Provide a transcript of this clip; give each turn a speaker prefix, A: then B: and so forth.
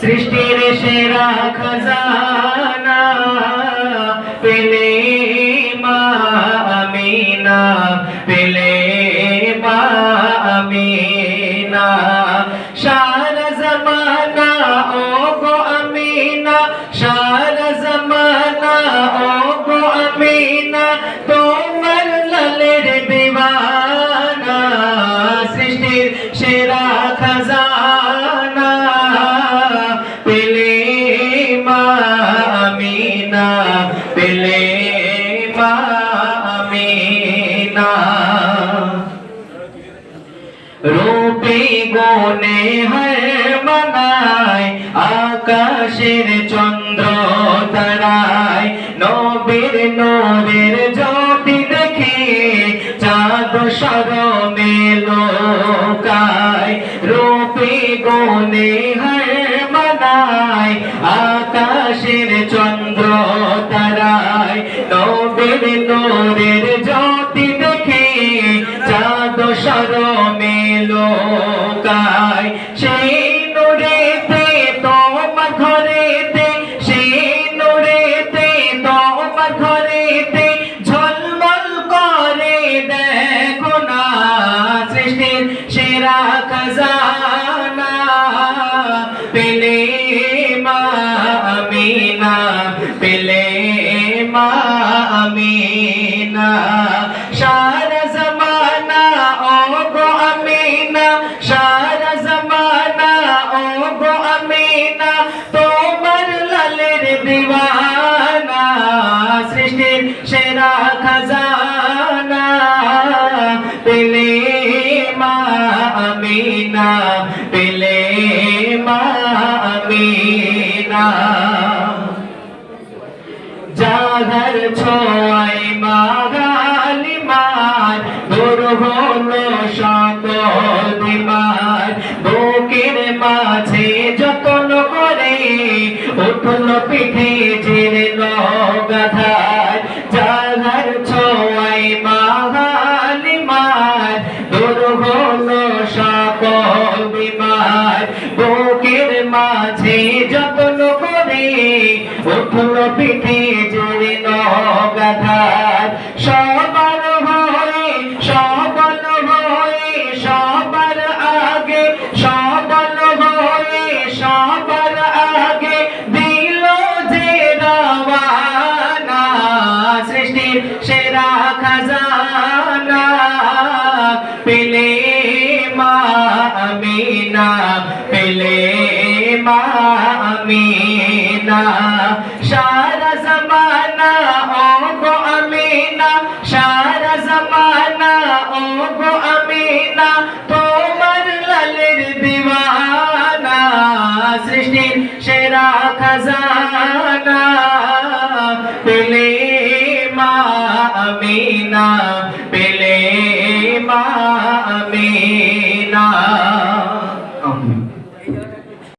A: সৃষ্টির সেরা খাজানা, পেলে মা আমিনা, পেলে মা আমিনা। সারা জমানা ও গো আমিনা, সারা জমানা ও গো আমিনা, তোমার লালের দিওয়ানা। সৃষ্টির সেরা খাজানা আমিনা পেলে মা আমিনা। রূপে গনে হয় মানায় আকাশের চন্দ্র তারায়, নবীর নূরের জ্যোতি দেখে চাঁদ সরমে লোকায়। রূপে গনে হয় ঝলমল করে না সৃষ্টির সেরা খাজানা। পেলে মা আমিনা, পেলে মা আমিনা। ও গো আমিনা, সারা জমানা ও গো আমিনা। তোমার লালের দিওয়ানা আমিনা পেলে মা আমিনা জাগার ছোঁয়াই মাগালি মার, দূর হলো বুকের মাঝে যতন করে উঠল পিঠে জেরে গাধার মাঝে যতন করে উঠল পিঠে জোরে নগাধার। সবার হয়ে সবল হয়ে সবার আগে সবল হয়ে সবার আগে দিল যে রওয়ানা, সৃষ্টির সেরা খাজানা। পেলে মা আমিনা, পেলে মা আমিনা সারা জমানা ও গো আমিনা, সারা জমানা ও গো আমিনা, তোমার লালের দিওয়ানা, সৃষ্টির সেরা খাজানা, পেলে মা আমিনা, পেলে মা